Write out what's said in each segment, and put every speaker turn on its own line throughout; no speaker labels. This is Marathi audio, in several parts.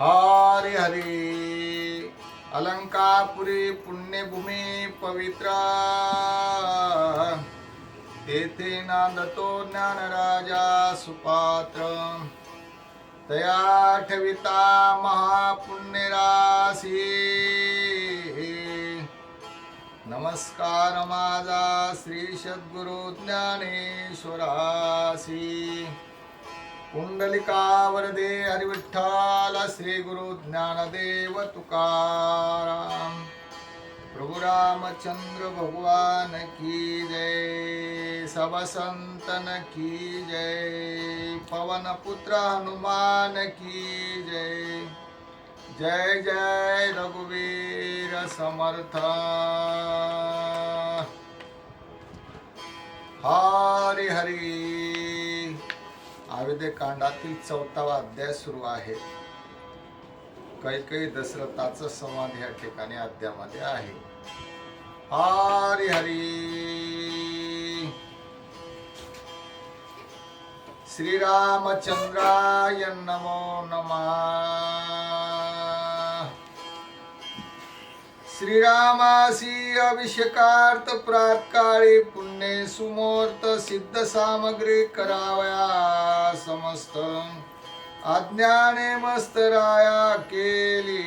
हरे हरे। अलंकापुरी पुण्यभूमी पवित्र। तेथे नांदतो ज्ञानराजा सुपात्र। तया ठविता महापुण्यराशी। नमस्कार माझा श्री सद्गुरु ज्ञानेश्वरासी कुण्डलिकावरदे हरिविठ्ठाल हरिविठ्ठल श्री गुरु ज्ञानदेव तुकाराम। प्रभु रामचंद्र भगवान की जय सब संतन की जय पवन पुत्र हनुमान की जय। जय जय रघुवीर समर्थ। हरि हरी। आयुर्वेद कांडातील चौथावा अध्याय सुरू आहे. कैकई दशरथाचं संवाद या ठिकाणी अध्यायामध्ये आहे. हरी हरी. श्रीरामचंद्राय नमो नमः. श्रीरामासी अभिषेकार्थ प्रातकाळी पुण्य सुमूर्त सिद्ध सामग्री करावया समस्त अज्ञाने मस्तराया केली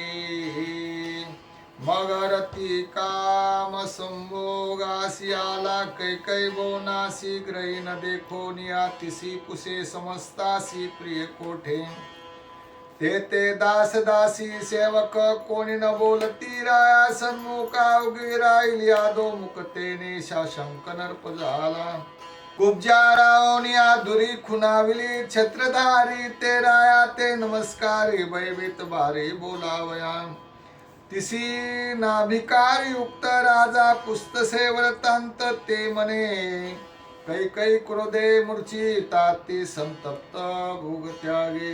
मगरती काम संभोगासी आला कैकै बोनासी न देखो निया तिसी पुसे समस्तासी प्रिय कोठे. ते ते दास दासी सेवक कोणी न बोलती राया सन्मुखा उगी राहिली आदो मुकतेने शाशंक नर्प झाला. कुब्जारावनी आधुरी खुनाविली छत्रधारी ते राया ते नमस्कारी भयभीत भारी बोलावया. तिसी नाभिकार युक्त राजा पुस्तसे व्रतांत ते मने कै कै क्रोधे मूर्ची ताती संतप्त भुगत्यागे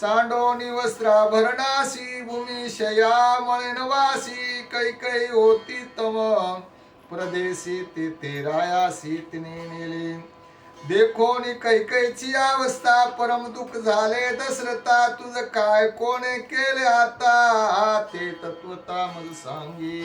सांडोनी वस्त्राभरणासी भूमी शया मळणवासी कै कै होती तम. प्रदेशी ते रायासी तिने देखो नी कैकैची अवस्था परम दुःख झाले दशरथा तुझ काय कोणे केले आता? ते तत्वता मग सांगी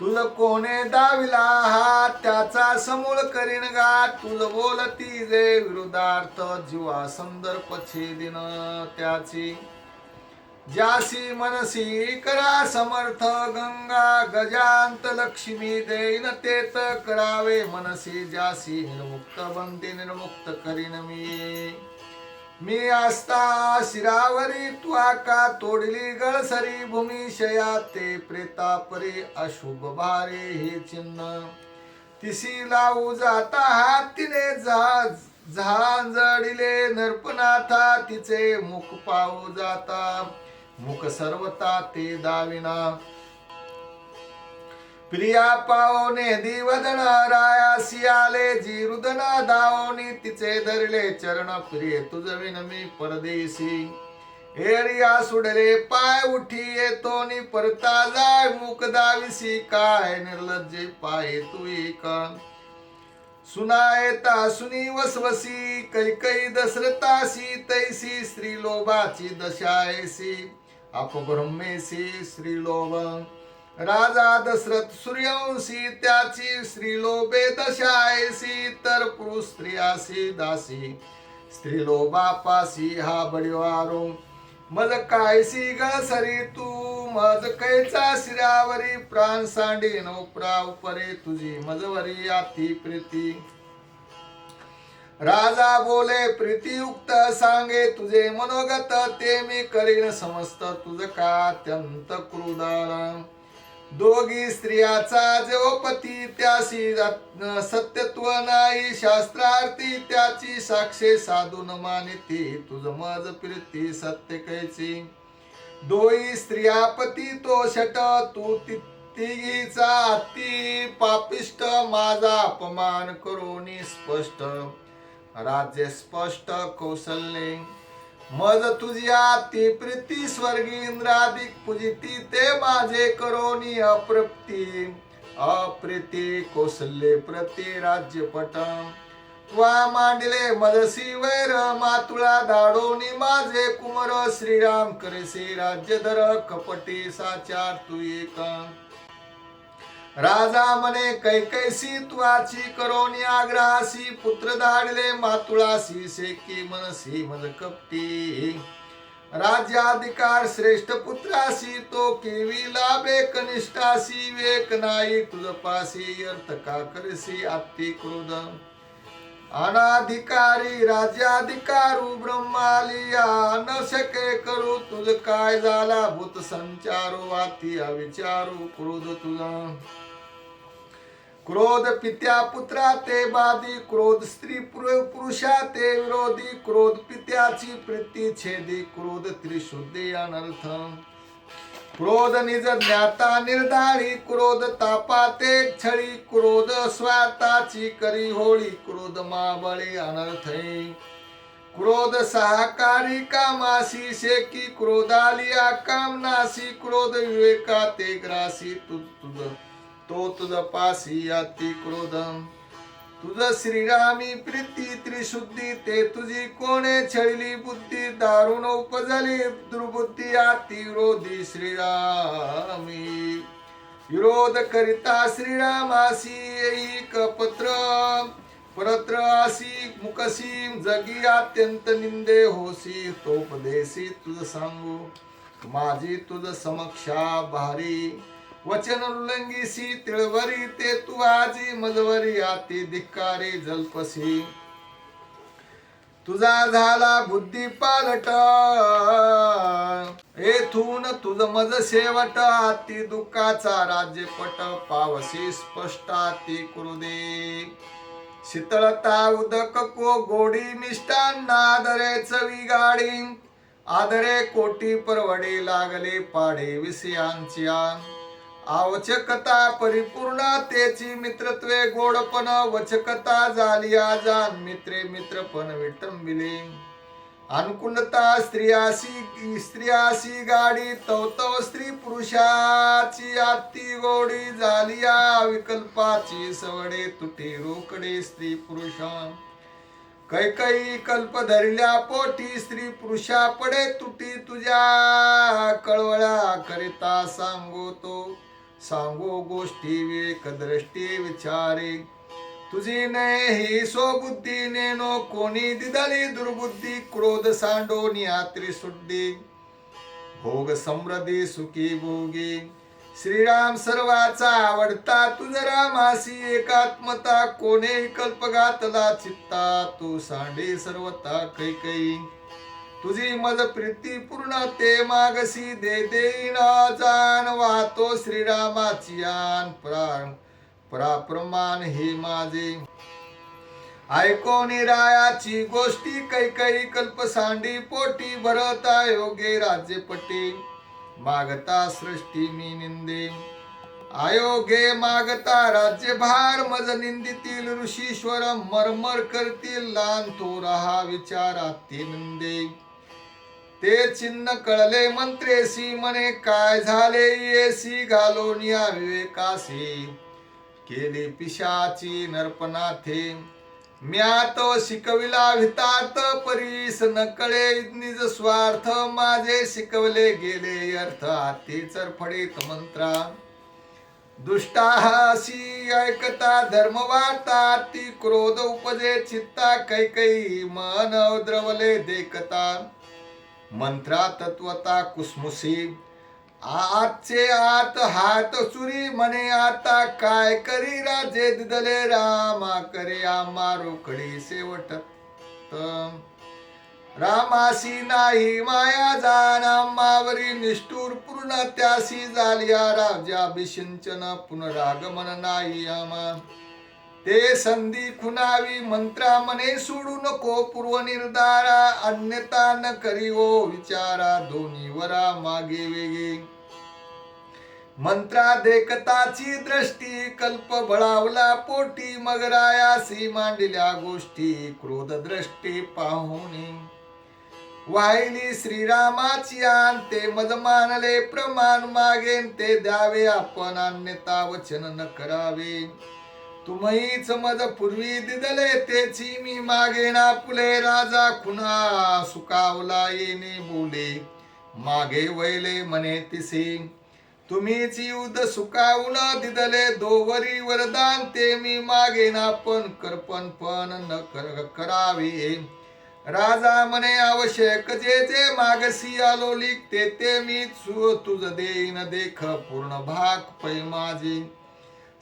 तुला कोणे दाविला हा? त्याचा समूळ करीन गा. तुल बोलती जे विरुद्धार्थ जीवा संदर्भ छेदिन त्याची. ज्यासी मनसी करा समर्थ गंगा गजांत लक्ष्मी देईन तेत करावे मनसी. ज्यासी निर्मुक्त बंदी निर्मुक्त करीन मी. मी असता शिरावरी त्वाका तोडली गळसरी भूमी शया ते प्रेतापरी अशुभ भारे हे चिन्ह. तिसी लावू जाता हातीने जहाज झांजडिले नरपनाथा तिचे मुख पाहू जाता. मुख सर्वता ते दाविना. प्रिया पावने दिवदन राया सियाले जी रुदना दावनी तिचे धरले चरण प्रिय तुझ विनमी परदेशी. एरिया सुडले पाय उठी येतो नि परता जाय मुख दाविसी. काय निर्लज्जे पाय तू का सुनायता सुनी वसवसी कैकई दशरथासी तैसी स्त्री लोभाची दशायसी अपब्रह्मेसी श्री लोभ राजा दशरथ सूर्यवंशी त्याची स्त्री लोभे दशायसी तर पुरुष स्त्रियासी दासी. स्त्री लोभापासी हा बडिवारो मज कायसी गळसरी तू मज कैचा शिरावरी प्राण सांडी नोपरा उपरे तुझी मजवरी आती प्रीती. राजा बोले प्रीतियुक्त सांगे तुझे मनोगत ते मी करीन समस्त तुझ का अत्यंत क्रूदाला दोघी स्त्रियाचा जो पती त्याशी सत्यत्व नाही शास्त्रार्थी त्याची साक्षे साधून मानिती. तुझ मज प्रीती सत्य कैची दोई स्त्रियापती तो शट तू ति- तिघीचा अति पापिष्ट. माझा अपमान करोनी स्पष्ट. राज्य स्पष्ट कौशल्ये. मज तुझ्या ती प्रीती स्वर्गी इंद्राधिक पूजिती ते माझे करोनी अप्रप्ती. अप्रीती कौशल्ये प्रति राज्यपटम. त्वा मांडले मदसी वैर मातुळा दाडोनी माझे कुमर. श्रीराम करेसे राज्य धर कपटी साचार तू एका राजा म्हणे कैकैसी तुवाची करोनी आग्रहासी पुत्र धाडले मातुळासी सेकी मनसी मज कपटी. राज्याधिकार श्रेष्ठ पुत्रासी तो केवी लाभे कनिष्ठासी वेक नाही तुझ पासी अर्थ का करसी आत्ती क्रोध? अनाधिकारी राज्याधिकारू ब्रह्मालिया न शके करू तुझ काय झाला? भूत संचारू वाती अविचारू क्रोध तुझा? क्रोध पित्या पुत्रा ते बाधी क्रोध स्त्री पुरुषा ते विरोधी क्रोध पित्याची प्रीती छेदी क्रोध त्रिशुद्धी अनर्थ. क्रोध निज ज्ञाता निर्धारी क्रोध तापा ते छळी क्रोध स्वाताची करी होळी क्रोध माबळी अनर्थ. क्रोध सहकारी कामासी शेकी क्रोधालिया कामनासी क्रोध विवेका ते ग्रासी तु तुझ तो तुझ पासी अति क्रोधम. तुझ श्रीरामी प्रीती त्रिशुद्धी ते तुझी कोणे छळली बुद्धी? दारुण उपजली दुर्बुद्धी अति विरोधी श्रीरामी. विरोध करिता श्रीरामासी एक पत्र. परत्र आसी मुकसी जगी अत्यंत निंदे होसी तोपदेशी तुझ सांगू. माझी तुझ समक्षा भारी. वचन उल्लंघिसी तिळवरी ते तू आजी मजवरी आती धिक्कारी जल्पसी तुझा झाला बुद्धी पालट. येथून तुझ मज शेवट. आती दुःखाचा राज्यपट पावसी स्पष्ट अति कुरुदे. शीतळता उदक को गोडी मिष्टान आदरे चवी गाडी. आदरे कोटी परवडे लागले पाडे विषयांची आवश्यकता परिपूर्ण त्याची मित्रत्वे गोडपण वचकता झाली आजान मित्रे मित्रपण विटंबिले. अनुकूलता स्त्रियासी स्त्रियासी गाडी तवतव स्त्री पुरुषाची आती गोडी झालिया विकल्पाची सवडे तुटे रोकडे स्त्री पुरुष. कैकई कल्प धरल्या पोटी स्त्री पुरुषा पडे तुटी तुझ्या कळवळा करिता सांगतो. तो सांगो गोष्टी विवेक दृष्टी विचारे. तुझी ने ही स्वबुद्धी नेनो कोणी दिदली दुर्बुद्धी क्रोध सांडो नियात्री त्रिसुद्धी भोग समृद्धी सुखी भोगी. श्रीराम सर्वाचा आवडता तुझ रामासी एकात्मता कोणे कल्पगातला चित्ता तू सांडे सर्वता कैकई तुझी मज प्रीती पूर्ण ते मागसी दे देईन जाण वाहतो श्रीरामाची आन प्राण प्राप्रमाण हे माझे. ऐको निरायाची गोष्टी कैकई कल्प सांडी पोटी भरता योगे राज्यपटी. मागता सृष्टी मी निंदे. आयोगे मागता राज्यभार मज निंदितील ऋषीश्वर मरमर करतील लहान थोर हा विचाराती निंदे. ते चिन्ह कळले मंत्रेसी मने काय झाले येसी? घालून या विवेकासी. केली पिशाची नरपनाथे. तो शिकविला वितात परीस न कळे निज स्वार्थ. माझे शिकवले गेले अर्थ हाती चरफडीत मंत्रा. दुष्टाहासी ऐकता धर्म वार्ता ती क्रोध उपजे चित्ता कैकई मन द्रवले देखता. मंत्रा तत्वता कुसमुसी. आजचे आत हात चुरी म्हणे आता काय करी राजे दिदले रामा करे आम्हा रोखडी सेवटत रामासी नाही माया जाण आम्हावरी निष्ठूर पूर्ण त्यासी झालिया राजा बिशिंचन पुनरागमन नाही आम्हा. ते संधी खुनावी मंत्रा मने सोडू नको. पूर्व निर्धारा अन्यता न करी ओ विचारा. दोन्ही वरा मागे वेगे. मंत्रा देखताची दृष्टी कल्प बळावला पोटी. मगरायासी मांडल्या गोष्टी क्रोध दृष्टी पाहुनी. वाहिली श्रीरामाची ते मद मानले प्रमाण मागेन. ते द्यावे आपण अन्यता वचन न करावे. तुमहीच मज पूर्वी दिदले तेची मी मागे ना पुले राजा खुना सुकावला येणे बोले मागे वैले म्हणे तिसे तुम्हीच युद्ध सुकावून दिदले दोवरी वरदान ते मी मागे ना पण करपण पण न कर करावे. राजा म्हणे आवश्यक जे जे मागसी आलो लिखते ते मी सु तुझ देईन देख पूर्ण भाग पै माझे.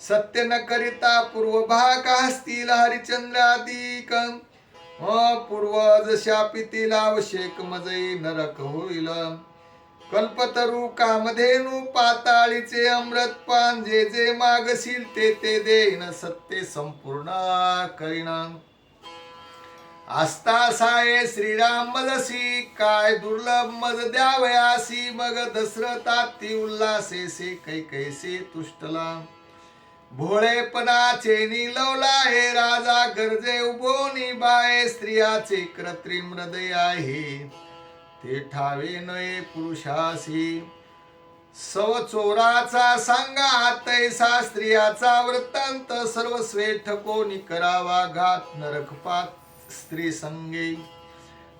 सत्य न करिता पूर्व भाग असतील हरिचंद्राधिक हो, पूर्वज शापितील आवश्यक मजई नरक होईल. कल्पतरू कामधेनू पाताळीचे अमृत पान जे जे मागशील ते ते देईन सत्य संपूर्ण करीन. आस्था साये श्रीराम मजसी काय दुर्लभ मज द्यावयासी मग दशरथाती उल्हासेसे कै कैसे तुष्टला. भोळेपणाचे निलवला हे राजा गरजे उभोनी बाय स्त्रियाचे कृत्रिम हृदय आहे. ते ठावे नये पुरुषासी. सव चोराचा सांगा तैसा स्त्रियाचा वृत्तांत सर्व स्वेठ कोणी करावा घात नरकपात स्त्री संगे.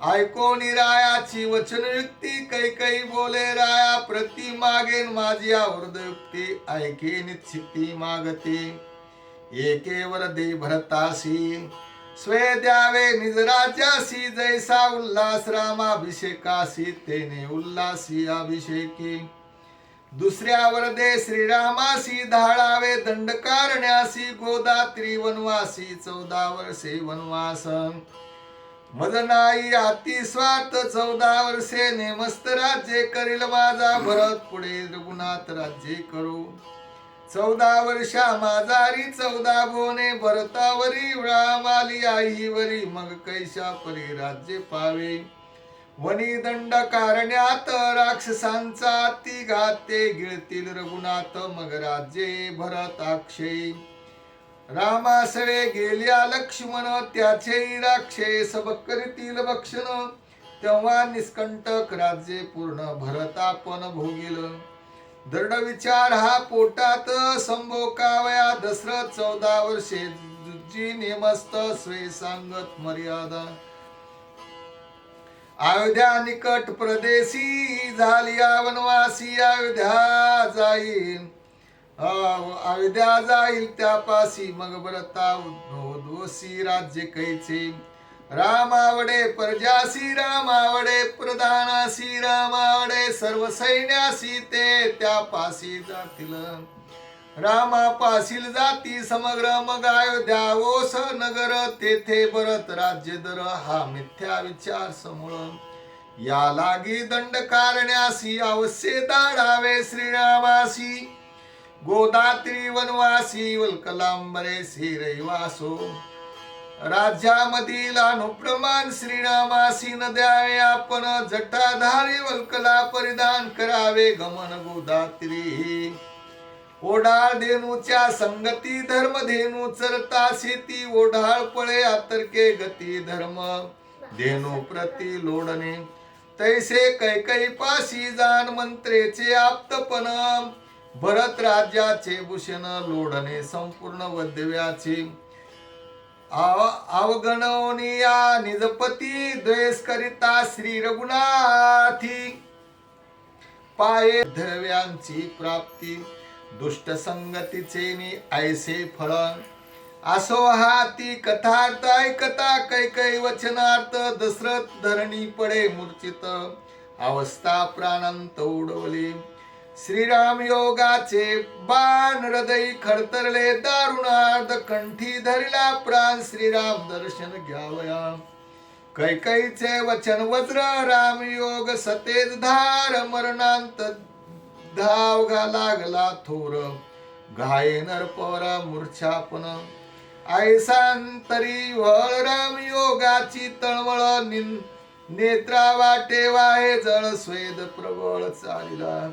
ऐकोनी रायाची वचनयुक्ती कै कै बोले राया प्रति मागेन माझी आवृदयुक्ती ऐके निश्चिती मागते. एके वरदे भरतासी स्वे द्यावे निज राज्यासी जैसा उल्हास रामाभिषेकासी तेने उल्हासी अभिषेकी. दुसऱ्या वरदे श्रीरामासी धाळावे दंडकारण्यासी गोदात्री वनवासी चौदा वर्षे वनवास मज नाही अति स्वार्थ चौदा वर्षे नेमस्त राज्य करील माझा. भरत पुढे रघुनाथ राज्य करू. चौदा वर्षा माझारी चौदा भोने भरतावरी रामाली आई वरी मग कैशा परी राज्य पावे. वनी दंड कारण्यात राक्षसांचा ती घाते गिळतील रघुनाथ मग राज्ये भरत अक्षय. रामासळे गेल्या लक्ष्मण त्याचे राक्षे सबकरीतील भक्षण. तेव्हा निष्कंटक राज्ये पूर्ण भरतापन भोगिल भोगील. दृढ विचार हा पोटात संभोकावया दशरथ चौदा वर्षे जी नेमस्त स्वे सांगत मर्यादा. अयोध्या निकट प्रदेशी झाली वनवासी अयोध्या जाईल अयोध्या जाईल त्यापासी मग भरता दोषी राज्य कैचे रामावडे प्रजासी रामावडे प्रधानासी रामावडे सर्व सैन्यासी ते त्यापासी जातील. रामापासील जाती समग्र मग अयोध्या ओस नगर तेथे भरत. राज्य दर हा मिथ्या विचार समूळ या लागी दंड कारण्यासी अवश्य दाढावे श्रीरामासी. गोदात्री वनवासी वल्कलांबरे रहिवासो राज्यामधील अनुप्रमाण श्रीरामासी नद्या आपण जटाधारी वल्कला परिधान करावे गमन गोदात्री. ओढाळ धेनूच्या संगती धर्म धेनू चरता शेती ओढाळ पळे आतर्के गती धर्म धेनू प्रति लोडणे तैसे कैकई पाशी जाण मंत्रेचे आप्तपण. भरत राज्याचे भूषण लोढणे संपूर्ण वद्यव्याचे. अवगणवनिया निजपती द्वेष करिता श्री रघुनाथी. पाये धव्यांची प्राप्ती दुष्ट संगतीचे नि ऐसे फळ. असो हा ती कथार्थ ऐकता कैकै वचनार्थ दशरथ धरणी पडे मूर्चित. अवस्था प्राणांत उडवली. श्रीराम योगाचे बाण हृदय खडतरले दारुणार्ध कंठी धरला प्राण. श्रीराम दर्शन घ्यावया. कैकईचे वचन वज्र राम योग सतेज धार मरणांत धाव घा लागला थोर. घाये नरपरा मूर्छापन. आयसांतरी वळ राम योगाची तळमळ निन नेत्रा वाटे वाहे जळ स्वेद प्रबळ चालिला.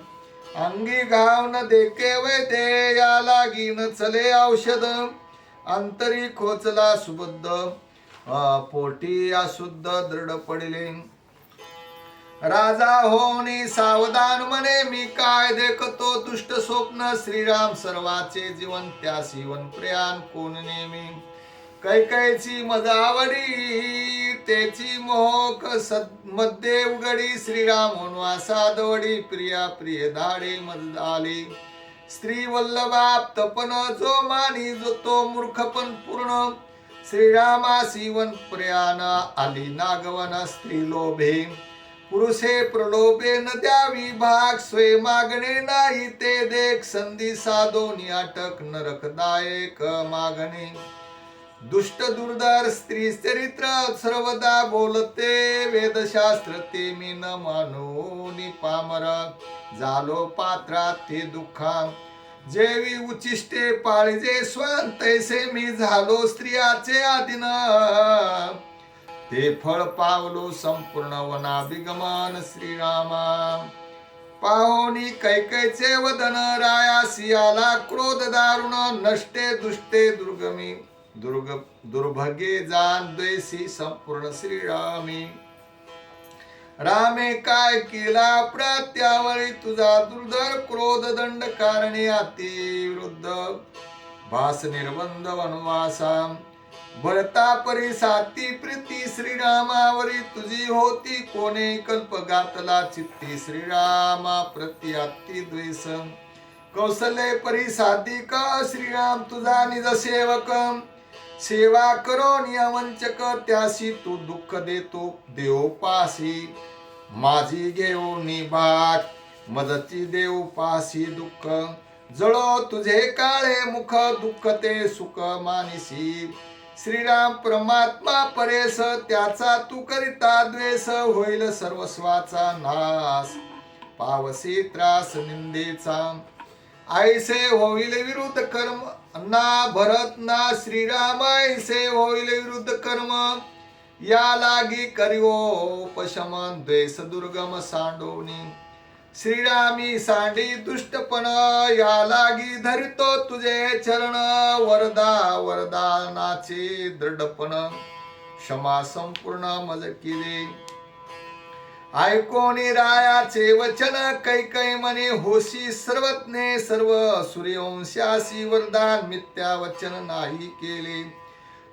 अंगी घाव न देके वैदे या लागी न चले औषध. अंतरी खोचला सुबद्ध पोटी पोटी अशुद्ध दृढ पडले. राजा होनी सावधान म्हणे मी काय देखतो दुष्ट स्वप्न? श्रीराम सर्वाचे जीवन त्यासी वन प्रयाण कोण नेमी? कैकैची मजावडी त्याची मोहक सदमध्ये उघडी. श्रीराम वनवासा दोडी प्रिया प्रिय धाडे मज आली. स्त्री वल्लभा तपन जो मानी जो तो मूर्खपण पूर्ण. श्रीरामा सीवन प्रयाण आली नागवन स्त्री लोभे. पुरुषे प्रलोभे न द्यावी भाग स्वय मागणे नाही ते देख. संधी साधोनी अटक नरकदायक मागणे. दुष्ट दुर्धर स्त्री चरित्र सर्वदा बोलते. वेदशास्त्र ते मी न मानो पामर. झालो पात्रात ते दुःखा जेवी उचिष्टे पाळजे स्वयं तैसे मी झालो स्त्रियाचे आदिन. ते फळ पावलो संपूर्ण वना बिगमान श्रीरामा. पाहोनी कैकैचे वदन रायासी आला क्रोध दारुण नष्टे दुष्टे दुर्गमी. दुर्ग दुर्भगे जान द्वेषी संपूर्ण श्रीरामी. रामे काय केला? प्रत्यावळी तुझा दुर्धर क्रोध दंड कारणे अति विरुद्ध भास निर्बंध वनवासा. भरता परी साती प्रीती श्रीरामावरी. तुझी होती कोणे? कल्प गातला चित्ती श्रीरामा. प्रति अति द्वेष. कौसले परी का श्रीराम तुझा निज सेवकम सेवा करो नियमंचक त्यासी तू दुःख देतो देव पासी. माझी घेऊ बाग मदती देव पासी दुःख. जळो तुझे काळे मुख दुःख ते सुख मानिसी. श्रीराम परमात्मा परेस त्याचा तू करिता द्वेष होईल सर्वस्वाचा नाश पावसी त्रास निंदेचा. ऐसे होईल विरुद्ध कर्म ना भरत ना श्रीराम होईल विरुद्ध कर्म. या लागी करिओपशमन द्वेष दुर्गम सांडोनी. श्रीरामी सांडी दुष्टपण या लागी धरितो तुझे चरण. वरदा वरदानाचे दृढपण. क्षमा संपूर्ण मज केले. ऐकोनी रायाचे वचन कैकै मने होशी सर्वज्ञे सर्व सूर्यवंशासी वरदान मिथ्या वचन नाही केले.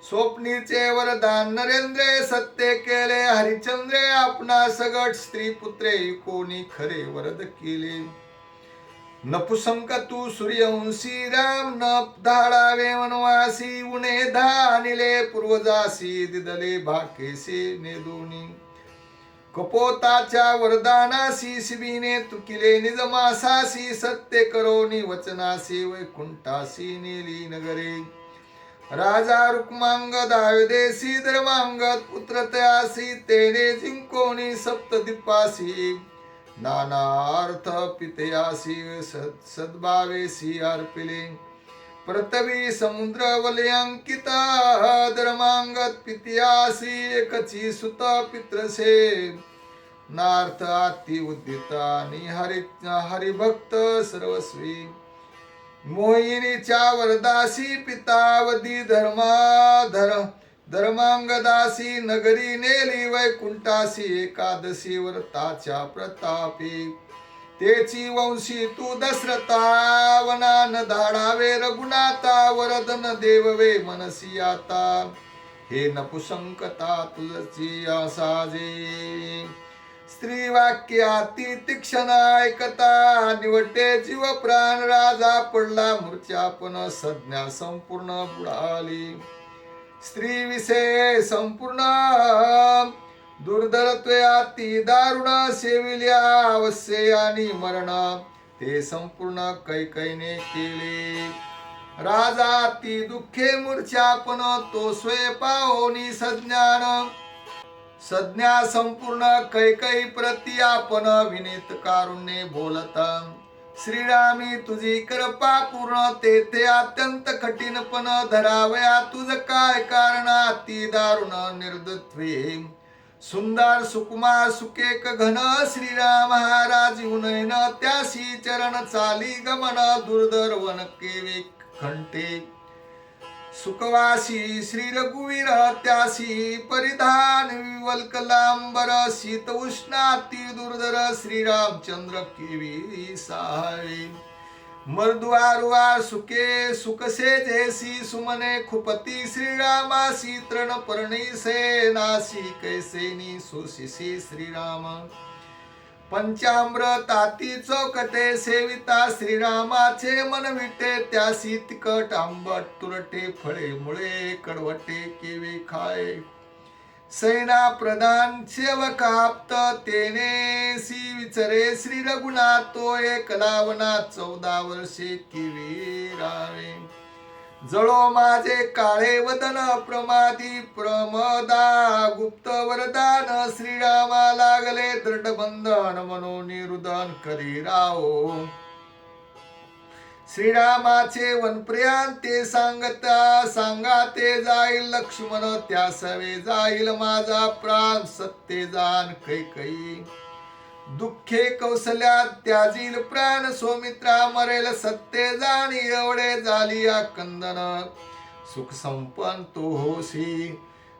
स्वप्नीचे वरदान नरेंद्रे सत्य केले. हरिचंद्रे आपणा सगट स्त्री पुत्रे कोणी खरे वरद केले. नपुसंक तू सूर्यवंशी राम न धाडावे वनवासी उणे धानिले पूर्वजासी दिदले भाकेसे नेदोनी कपोताच्या वरदानासी शिबिने तुकिले निजमासासी सत्य करोनी वचनासी वैकुंठासी नेली नगरे. राजा रुक्मांग दाविदेसी धर्मांगत पुत्र तयासी तेने जिंकोनी सप्तदीपासी नाना अर्थ पितयासी सद सद्भावेसी अर्पिले पृथ्वी समुद्र वलयांकिता धर्मांगत पित्यासी एकची सुत पित्रसे. नार्थ आती उद्दिता हरि हरिभक्त सर्वस्वी. मोहिनीच्या वरदासी पितावधी धर्मा धर धर्मांगदासी नगरी नेली वैकुंठासी एकादशी व्रताच्या प्रतापी. तेची वंशी तू दशरथा वनान धाडावे रघुनाथा वरदन देववे मनसी आता. हे नपुसंकता तुझी आसाजे स्त्री वाक्याती तीक्षण ऐकता निवटे जीव प्राण राजा पडला मूर्छा पण संज्ञा संपूर्ण बुडाली. स्त्री विषय संपूर्ण दुर्धरत्वया ती दारुण सेविल्या अवश्य आणि मरण. ते संपूर्ण कैकैने केले. राजा ती दुःखे मूर्छा पण तो स्वय पाहोनी सज्ञान. सज्ञा संपूर्ण कैकई प्रती आपण विनीत कारुण्ये बोलत. श्रीरामी तुझी कृपा पूर्ण तेथे अत्यंत कठीणपण धरावया तुझ काय कारण? अति दारुण निर्दत्वे. सुंदर सुकुमार सुकेक घन श्रीराम महाराज उनयन त्यासी चरण चाली गमन दुर्धर वन केवे खंटे सुखवासी श्री रघुवीर त्यासी परिधान विवल्कलांबर शीत उष्णाती दुर्धर श्रीरामचंद्र केवी सहाय मर्दुआरुआ सुके सुकसे जैसी सुमने खुपती श्रीरामासी तृण पर्णिसे नासी कैसेनी सोशिसी श्रीराम। पंचामृताती चौकते सेविता श्रीरामाचे मन विटे त्यासी तिकट आंबट तुरटे फळे मुळे कडवटे केवे खाय सैना प्रधान सेवकाप्त तेने सी विचरे श्री रघुनाथ तो एक लावना चौदा वर्षे किवीरावे जळो माझे काळे वदन प्रमादी प्रमदा गुप्त वरदान श्रीरामा लागले दृढ बंधन मनोनिरुदन करी राहो. श्रीरामाचे वनप्रियान ते सांगता सांगा ते जाईल लक्ष्मण त्या सवे जाईल माझा प्राण सत्ते जाण कैकई दुःखे कौशल्यात त्याजील प्राण सोमित्रा मरेल सत्ते जाणी एवढे झाली या कंदन. सुख संपन तो होसी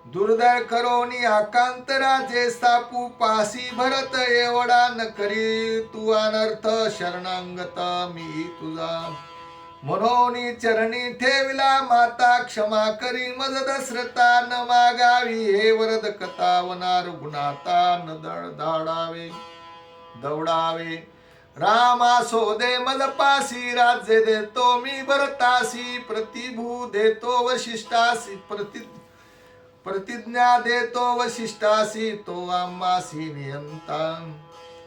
दुर्दर करोनी आकांतराचे सापू पासी भरत एवढा न करी. तू अनर्थ शरणांगत मी तुझा. मनोनी चरणी ठेविला माता क्षमा करी मज दसरता न मागावी. हे वरद कथा वनार गुणाता न दळ धाडावे दौडावे. रामा सोदे मज पासी राज्य देतो मी भरतासी. प्रतिभू देतो वशिष्ठासी प्रति प्रतिज्ञा देतो वशिष्ठासी तो आम्हासी नियंता.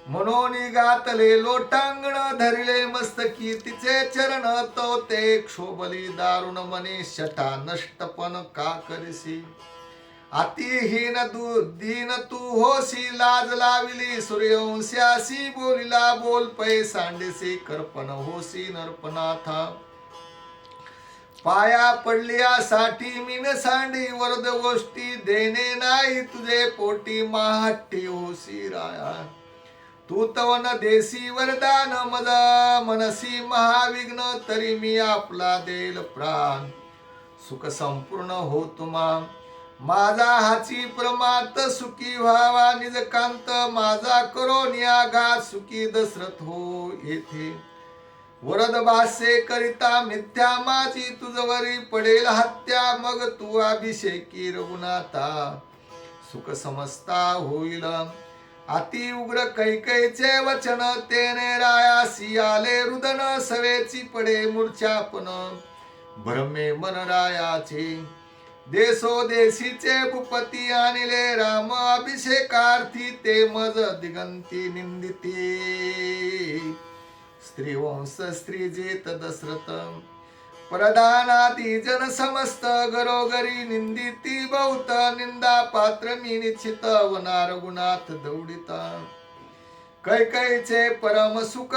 म्हणून गातले लोटांगण धरिले मस्तकी तिचे चरण तो ते क्षोभली दारुण मने शटा नष्टपण का करसी? अतिहीन दु दीन तू होसी लाज लाविली सूर्यवंशासी बोलिला बोल पै सांडेसी कर्पण होसी नर्पनाथा. पाया पडल्यासाठी मीन सांडी वरद गोष्टी देणे नाही तुझे पोटी महाट्टी होसी राया. तू तवन देसी वरदान मद मनसी महाविघ्न तरी मी आपला देल प्राण. सुख संपूर्ण हो तुम्हा माझा हाची प्रमात सुखी व्हावा निजकांत माझा करोनिया घात सुखी दशरथ हो येथे. वरद भाष्ये करिता मिथ्या माझी तुझवरी पडेल हत्या मग तू अभिषेकी रघुनाथा. सुख समजता होईल. अति उग्र कैकैचे वचन तेने रायासी आले रुदन सवेची पडे मूर्छापन. भ्रमे मन रायाचे देसो देशीचे भूपती आणले राम अभिषेकार्थी ते मज दिगंती निंदिती. स्त्रीवंश स्त्री जेत दशरथ प्रधानाती जन समस्त घरोघरी निंदिती बहुत निंदा पात्र मी निश्चित वनार गुणात दौडिता। कैकैचे परम सुख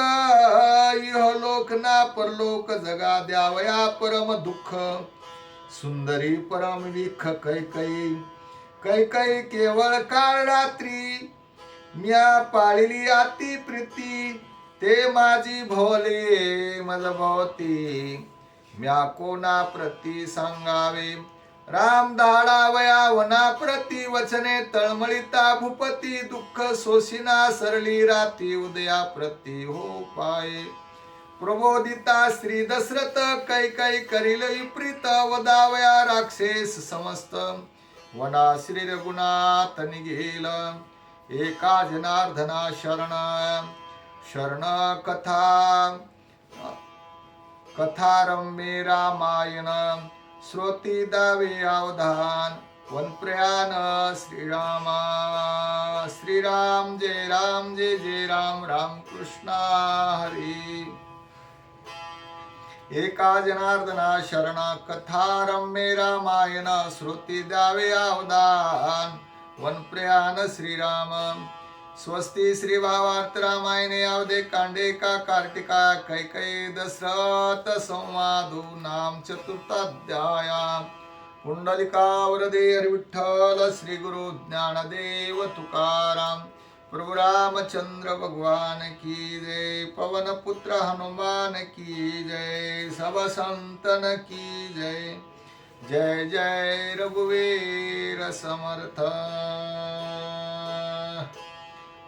इहलोक ना परलोक जगा द्यावया परम दुःख। सुंदरी परम विख कैकई कैकई केवळ काळ रात्री म्या पाळली अति प्रीती ते माझी भोले मलभवती म्या कोणा प्रती सांगावे? राम दाडावया वना प्रती वचने तळमळिता भूपती दुःख सोशिना सरली राती उदया प्रती हो पाये. प्रबोधिता श्री दशरथ कै कै करील विपरीत वदावया राक्षेस समस्त. वना श्री रघुनाथ निघेल एका जनार्दना शरण. शरण कथा कथारम्ये रामायण श्रोती दावे अवधान। वनप्रयाण श्रीरामा। श्रीराम जय राम जय जय राम राम कृष्णा हरी। एका जनार्दना शरण कथारम्ये रामायण। श्रुती द्यावे अवदान वनप्रयाण श्रीराम स्वस्ती श्री भावार्थ रामायणे अवधे कांडे का कार्तिका कैकै दशरथ संवादो नाम चतुर्थाध्याया पुंडलिकावरदे हरिविठ्ठल श्री गुरु ज्ञानदेव तुकाराम। प्रभु रामचंद्र भगवान की जय पवन पुत्र हनुमान की जय सब संतन की जय। जय जय रघुवीर समर्थ।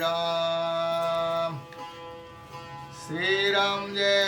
श्रीराम श्रीराम जय